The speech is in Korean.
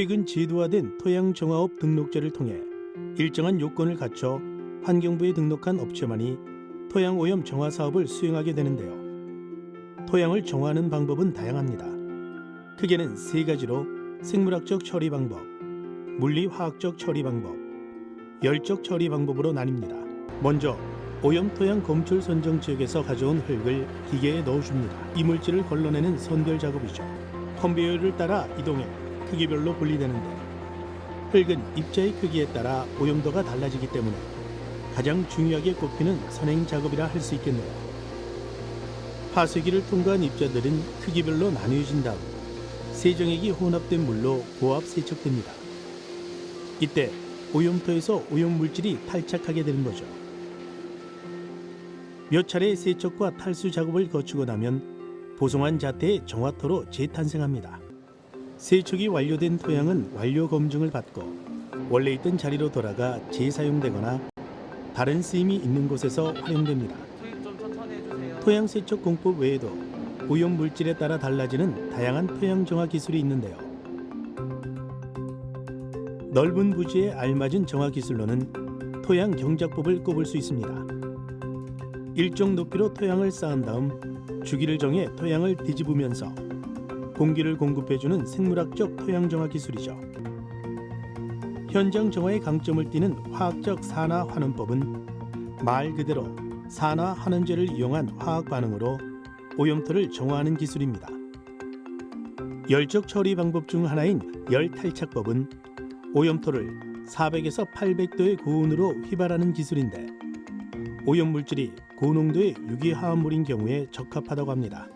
최근 제도화된 토양정화업 등록제를 통해 일정한 요건을 갖춰 환경부에 등록한 업체만이 토양오염 정화 사업을 수행하게 되는데요. 토양을 정화하는 방법은 다양합니다. 크게는 세 가지로 생물학적 처리 방법, 물리화학적 처리 방법, 열적 처리 방법으로 나뉩니다. 먼저 오염 토양 검출 선정 지역에서 가져온 흙을 기계에 넣어줍니다. 이물질을 걸러내는 선별 작업이죠. 컨베이어를 따라 이동해 크기별로 분리되는데 흙은 입자의 크기에 따라 오염도가 달라지기 때문에 가장 중요하게 꼽히는 선행 작업이라 할 수 있겠네요. 파쇄기를 통과한 입자들은 크기별로 나뉘어진 다음 세정액이 혼합된 물로 고압 세척됩니다. 이때 오염토에서 오염 물질이 탈착하게 되는 거죠. 몇 차례 세척과 탈수 작업을 거치고 나면 보송한 자태의 정화토로 재탄생합니다. 세척이 완료된 토양은 완료 검증을 받고 원래 있던 자리로 돌아가 재사용되거나 다른 쓰임이 있는 곳에서 활용됩니다. 토양 세척 공법 외에도 오염 물질에 따라 달라지는 다양한 토양 정화 기술이 있는데요. 넓은 부지에 알맞은 정화 기술로는 토양 경작법을 꼽을 수 있습니다. 일정 높이로 토양을 쌓은 다음 주기를 정해 토양을 뒤집으면서 공기를 공급해주는 생물학적 토양 정화 기술이죠. 현장 정화의 강점을 띠는 화학적 산화 환원법은 말 그대로 산화 환원제를 이용한 화학 반응으로 오염토를 정화하는 기술입니다. 열적 처리 방법 중 하나인 열 탈착법은 오염토를 400에서 800도의 고온으로 휘발하는 기술인데 오염 물질이 고농도의 유기화합물인 경우에 적합하다고 합니다.